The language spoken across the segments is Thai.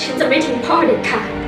ฉันจะไม่ทิ้งพ่อเด็ดขาด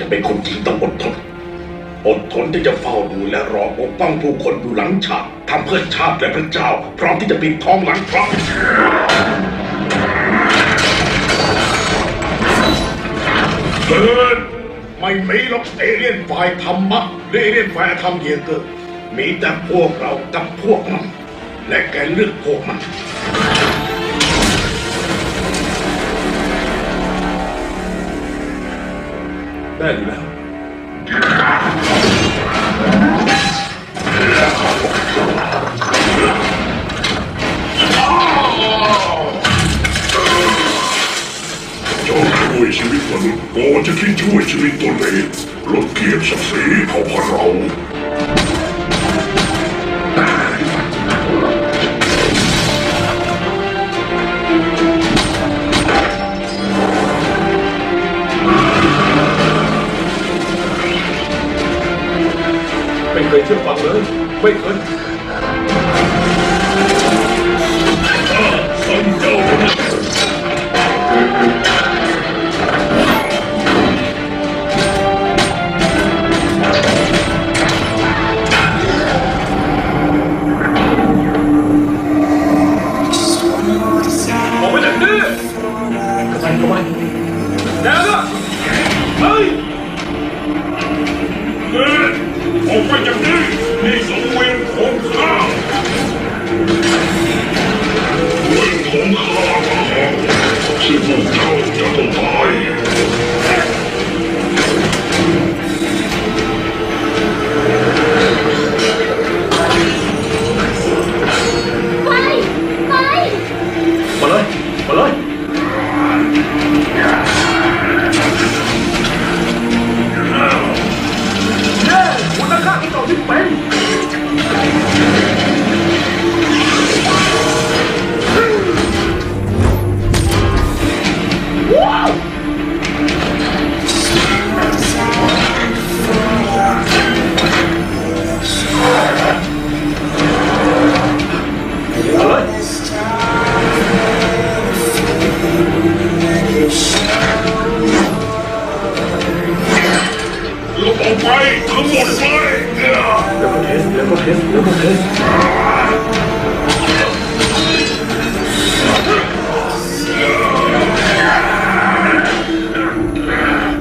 จะเป็นคนจริงต้องอดทน อดทนที่จะเฝ้าดูและรอปกป้องผู้คนอยู่หลังฉากทำเพื่อชาติและพระเจ้า พร้อมที่จะปิดทองหลังพระเดินไม่มีหรอกเอเลี่ยนฝ่ายธรรมะหรือเอเลี่ยนฝ่ายธรรมเยเกอร์มีแต่พวกเรากับพวกมันและแกเลือกพวกมัน ได้อยู่แล้วจงช่วยชีวิตมนุษย์ก่อนจะคิดช่วยชีวิตตนเองลดเกียรติศักดิ์ศรีของพวกเรา ไม่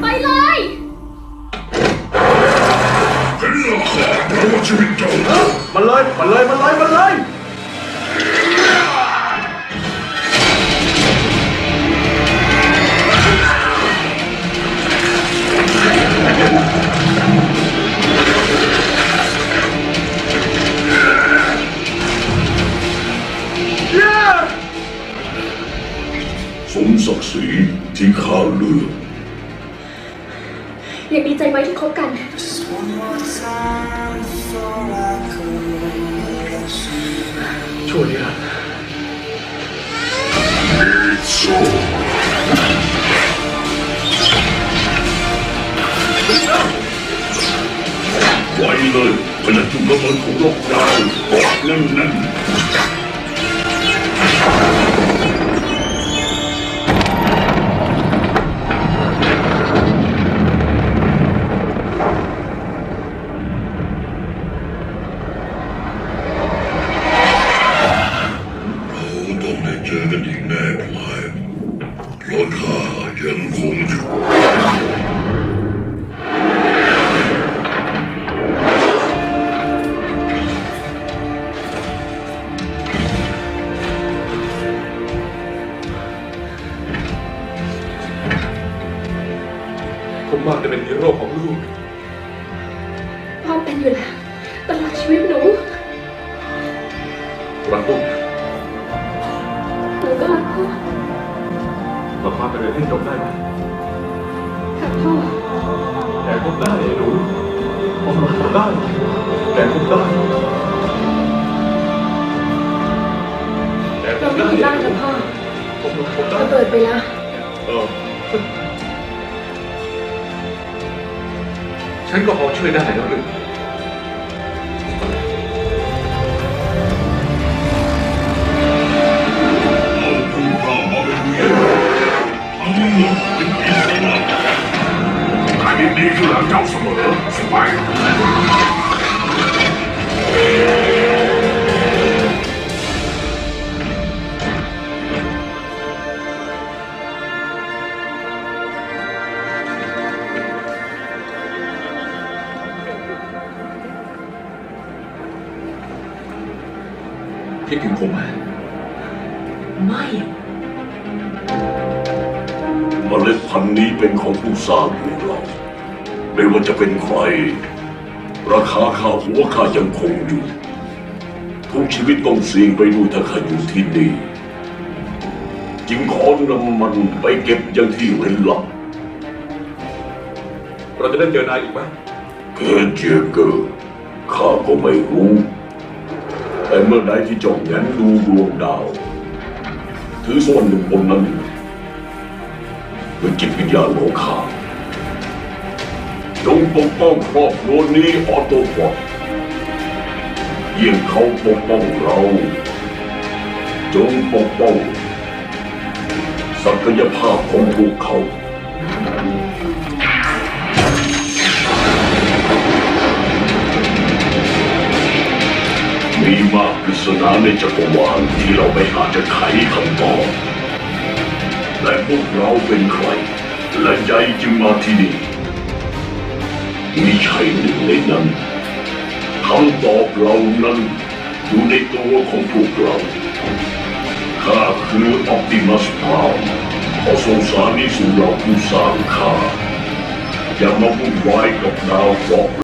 ไปเลยเห็นราคาเพราะว่าชีวิตเจ้ามาเลยมาเลยมาเลยมาเลย มศักดิ์ศรีที่ข้าเลือกยังดีใจไหมที่คบกัน ช่วยนะโซไว้เลยพลังจุกระเบิดของโลกดาวกอดแน่นๆเร ตุ้มมากจะเป็นฮีโร่ของลูก พ่อเป็นอยู่แล้วตลอดชีวิตหนูรักตุ้มหนูก็รักพ่อเราพาไปเรียนให้จบได้ไหมค่ะพ่อแกคงได้ไอ้หนูผมรักได้แกคงได้แกคเรางไม่ได้มีบ้านนะพ่อผมรักผมได้ ระเบิดไปแล้ว ฉันก็พอช่วย คิดถึงผมไหมไม่เมล็ดพันธุ์นี้เป็นของผู้สร้างพวกเรา ไม่ว่าจะเป็นใคร ราคาข้าวหัวข้ายังคงอยู่ ทุกชีวิตต้องเสี่ยงไปด้วยถ้าข้าอยู่ที่นี่จึงขอนำมันไปเก็บอย่างที่เร้นลับเราจะได้เจอนายอีกไหมเกเจเกอร์ข้าก็ไม่รู้ แต่เมื่อใดที่เจ้าแงนดูดวงดาว ถือส่วนหนึ่งบนนั้นเป็นจิตวิญญาณของข้าจงปกป้องครอบครัวนี้ออโตพอดเยี่ยงเขาปกป้องเรา จงปกป้องศักยภาพของพวกเขา มากปริศนาในจักรวาลที่เราไม่อาจจะไขคำตอบและพวกเราเป็นใคร และใจจึงมาที่นี่มีใช่หนึ่งในนั้นคำตอบเหล่านั้นอยู่ในตัวของพวกเราข้าคือออปติมัสพราวขอส่งสารนี้สู่เราผู้สร้างข้าอย่ามาวุ่นวายกับดาวเคราะห์